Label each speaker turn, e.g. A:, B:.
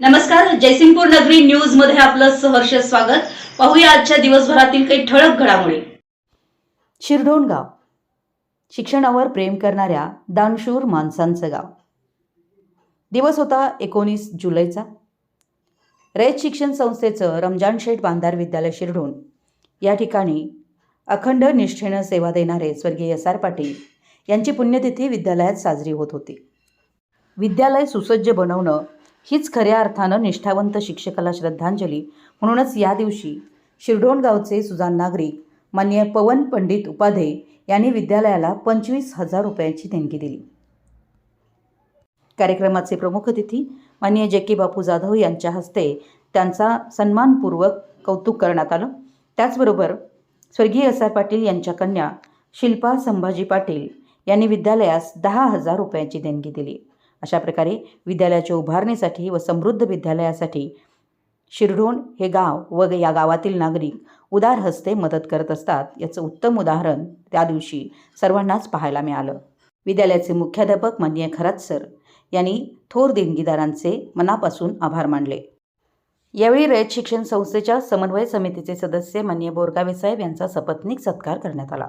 A: नमस्कार जयसिंगपूर नगरी न्यूजमध्ये आपलं सहर्ष स्वागत. पाहूया आजच्या दिवसभरातील काही ठळक घडामोडी.
B: शिरढोण गाव. शिक्षणावर प्रेम करणाऱ्या दानशूर माणसांचं गाव. दिवस होता एकोणीस जुलैचा. रयत शिक्षण संस्थेचं रमजान शेठ बांधार विद्यालय शिरढोण. या ठिकाणी अखंड निष्ठेनं सेवा देणारे स्वर्गीय एस आर पाटील यांची पुण्यतिथी विद्यालयात साजरी होत होती. विद्यालय सुसज्ज बनवणं हीच खऱ्या अर्थानं निष्ठावंत शिक्षकाला श्रद्धांजली. म्हणूनच या दिवशी शिरढोण गावचे सुजान नागरिक मान्य पवन पंडित उपाधे यांनी विद्यालयाला पंचवीस हजार रुपयांची देणगी दिली. कार्यक्रमाचे प्रमुख अतिथी मान्य जे के बापू जाधव यांच्या हस्ते त्यांचा सन्मानपूर्वक कौतुक करण्यात आलं. त्याचबरोबर स्वर्गीय एस आर पाटील यांच्या कन्या शिल्पा संभाजी पाटील यांनी विद्यालयास दहा हजार रुपयांची देणगी दिली. अशा प्रकारे विद्यालयाच्या उभारणीसाठी व समृद्ध विद्यालयासाठी शिरढोण हे गाव व या गावातील नागरिक उदार हस्ते मदत करत असतात. याचं उत्तम उदाहरण त्या दिवशी सर्वांनाच पाहायला मिळालं. विद्यालयाचे मुख्याध्यापक माननीय खरात सर यांनी थोर देणगीदारांचे मनापासून आभार मानले. यावेळी रयत शिक्षण संस्थेच्या समन्वय समितीचे सदस्य माननीय बोरगावे साहेब यांचा सपत्नीक सत्कार करण्यात आला.